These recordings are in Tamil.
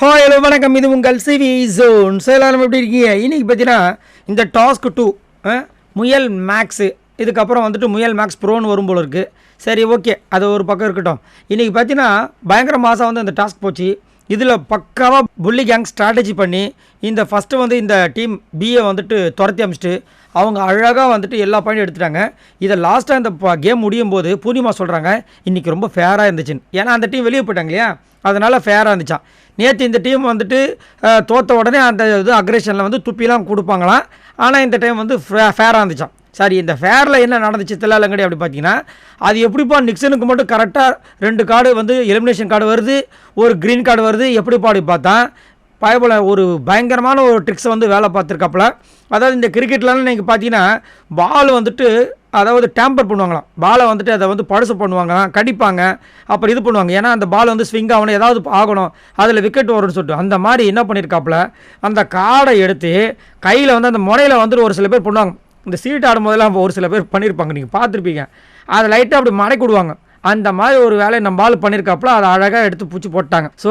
ஹாய் ஹலோ வணக்கம். இது உங்கள் சிவி ஜோன். ஸோ எல்லாரும் எப்படி இருக்கீங்க? இன்னைக்கு பார்த்தீங்கன்னா இந்த டாஸ்க் டூ முயல் மேக்ஸு இதுக்கப்புறம் வந்துட்டு முயல் மேக்ஸ் ப்ரோன்னு வரும் போல இருக்குது சரி ஓகே அது ஒரு பக்கம் இருக்கட்டும். இன்றைக்கி பார்த்தீங்கன்னா பயங்கர மாதம் வந்து அந்த டாஸ்க் போச்சு. இதில் பக்காவாக புள்ளி கேங் ஸ்ட்ராட்டஜி பண்ணி இந்த ஃபஸ்ட்டு வந்து இந்த டீம் பிஏ வந்துட்டு துரத்தி அமிச்சிட்டு அவங்க அழகாக வந்துட்டு எல்லா பாயிண்டும் எடுத்துட்டாங்க. இதை லாஸ்ட்டாக இந்த கேம் முடியும் போது பூர்ணிமா சொல்கிறாங்க இன்றைக்கி ரொம்ப ஃபேராக இருந்துச்சுன்னு. ஏன்னா அந்த டீம் வெளியே போயிட்டாங்க இல்லையா? அதனால் ஃபேராக இருந்துச்சான் நேற்று இந்த டீம் வந்துட்டு தோற்ற உடனே அந்த இது அக்ரேஷனில் வந்து துப்பிலாம் கொடுப்பாங்களாம். ஆனால் இந்த டைம் வந்து ஃபே- ஃபேராக இருந்துச்சான் சாரி இந்த ஃபேரில் என்ன நடந்துச்சு? தில்லாலங்கடி அப்படி பார்த்தீங்கன்னா அது எப்படிப்பா நிக்சனுக்கு மட்டும் கரெக்டாக ரெண்டு கார்டு வந்து எலிமினேஷன் கார்டு வருது ஒரு க்ரீன் கார்டு வருது எப்படிப்பா அப்படி பார்த்தா பயபல ஒரு பயங்கரமான ஒரு ட்ரிக்ஸை வந்து வேலை பார்த்துருக்காப்புல. அதாவது இந்த கிரிக்கெட்லாம் நீங்கள் பார்த்தீங்கன்னா பால் வந்துட்டு அதாவது டேம்பர் பண்ணுவாங்களாம். பாலை வந்துட்டு அதை வந்து பழுசு பண்ணுவாங்களாம் கடிப்பாங்க அப்புறம் இது பண்ணுவாங்க. ஏன்னா அந்த பால் வந்து ஸ்விங் ஆகணும் ஏதாவது ஆகணும் அதில் விக்கெட் வரும்னு சொல்லிட்டு. அந்த மாதிரி என்ன பண்ணியிருக்காப்புல அந்த கார்டை எடுத்து கையில் வந்து அந்த முனையில் வந்துட்டு ஒரு சில பேர் பண்ணுவாங்க. இந்த சீட் ஆடும் போதெல்லாம் ஒரு சில பேர் பண்ணியிருப்பாங்க நீங்கள் பார்த்துருப்பீங்க. அதை லைட்டாக அப்படி மடக்கி விடுவாங்க. அந்த மாதிரி ஒரு வேலையை நம்ம ஆள் பண்ணியிருக்காப்புல அதை அழகாக எடுத்து பூச்சி போட்டாங்க. ஸோ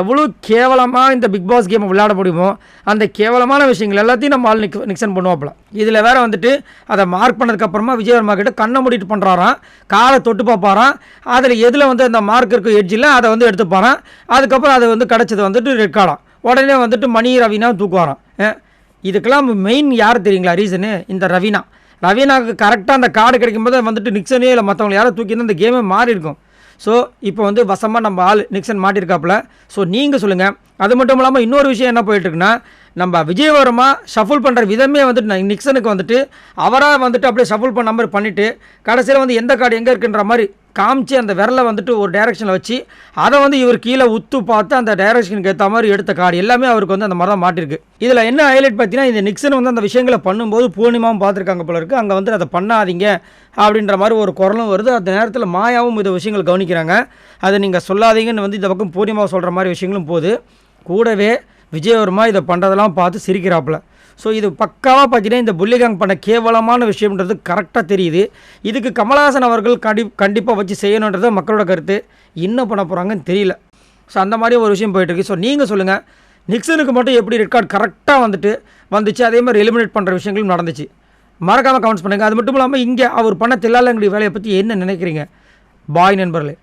எவ்வளோ கேவலமாக இந்த பிக் பாஸ் கேமை விளையாட முடியுமோ அந்த கேவலமான விஷயங்கள் எல்லாத்தையும் நம்ம ஆள் நிக் நிக்சன் பண்ணுவாப்புல. இதில் வேறு வந்துட்டு அதை மார்க் பண்ணதுக்கப்புறமா விஜயவர்மா கிட்ட கண்ணை மூடிட்டு பண்ணுறாராம் காலை தொட்டு பார்ப்பாராம். அதில் எதில் வந்து அந்த மார்க் இருக்கும் எட்ஜில் அதை வந்து எடுத்துப்பாரான் அதுக்கப்புறம் அது வந்து கிடச்சது வந்துட்டு ரெக்கார்டாம் உடனே வந்துட்டு மணி ரவினா தூக்குவாராம். ஏன் இதுக்கெல்லாம் மெயின் யார் தெரியுங்களா? ரீசனு இந்த ரவீனா. ரவீனாவுக்கு கரெக்டாக அந்த கார்டு கிடைக்கும்போது வந்துட்டு நிக்சனே இல்லை மற்றவங்க யாரோ தூக்கி அந்த கேமே மாறி இருக்கும். ஸோ இப்போ வந்து வசமாக நம்ம ஆள் நிக்சன் மாட்டியிருக்காப்புல ஸோ நீங்கள் சொல்லுங்கள் அது மட்டும் இல்லாமல் இன்னொரு விஷயம் என்ன போயிட்டுருக்குன்னா நம்ம விஜயவர்மா ஷஃபுல் பண்ணுற விதமே வந்துட்டு நான் நிக்சனுக்கு வந்துட்டு அவராக வந்துட்டு அப்படியே ஷஃபுல் பண்ண மாதிரி பண்ணிவிட்டு கடைசியில் வந்து எந்த கார்டு எங்கே இருக்குன்ற மாதிரி காமிச்சு அந்த விரலை வந்துட்டு ஒரு டைரக்ஷனில் வச்சு அதை வந்து இவர் கீழே உத்து பார்த்து அந்த டைரக்ஷனுக்கு ஏற்ற மாதிரி எடுத்த கார்டு எல்லாமே அவருக்கு வந்து அந்த மாதிரி தான் மாட்டிருக்கு. இதில் என்ன ஹைலைட் பார்த்தீங்கன்னா இந்த நிக்சன் வந்து அந்த விஷயங்களை பண்ணும்போது பூர்ணிமாவும் பார்த்துருக்காங்க போல இருக்குது அங்கே வந்து அதை பண்ணாதீங்க அப்படின்ற மாதிரி ஒரு குரலும் வருது. அந்த நேரத்தில் மாயாவும் இந்த விஷயங்கள் கவனிக்கிறாங்க. அதை நீங்கள் சொல்லாதீங்கன்னு வந்து இந்த பக்கம் பூர்ணிமாவை சொல்கிற மாதிரி விஷயங்களும் போகுது. கூடவே விஜயவர்மா இதை பண்ணுறதெல்லாம் பார்த்து சிரிக்கிறாப்புல. ஸோ இது பக்காவாக பார்த்தீங்கன்னா இந்த புள்ளிகாங் பண்ண கேவலமான விஷயம்ன்றது கரெக்டாக தெரியுது. இதுக்கு கமலஹாசன் அவர்கள் கண்டி கண்டிப்பாக வச்சு செய்யணுன்றது மக்களோட கருத்து. என்ன பண்ண போகிறாங்கன்னு தெரியல. ஸோ அந்த மாதிரி ஒரு விஷயம் போயிட்டுருக்கு. ஸோ நீங்கள் சொல்லுங்கள் நிக்சனுக்கு மட்டும் எப்படி ரெட் கார்டு கரெக்டாக வந்துட்டு வந்துச்சு. அதே மாதிரி எலிமினேட் பண்ணுற விஷயங்களும் நடந்துச்சு. மறக்காமல் கமெண்ட்ஸ் பண்ணுங்கள் அது மட்டும் இல்லாமல் இங்கே அவர் பண்ண தில்லாலங்குடி வேலையை பற்றி என்ன நினைக்கிறீங்க? பாய் நண்பர்களே.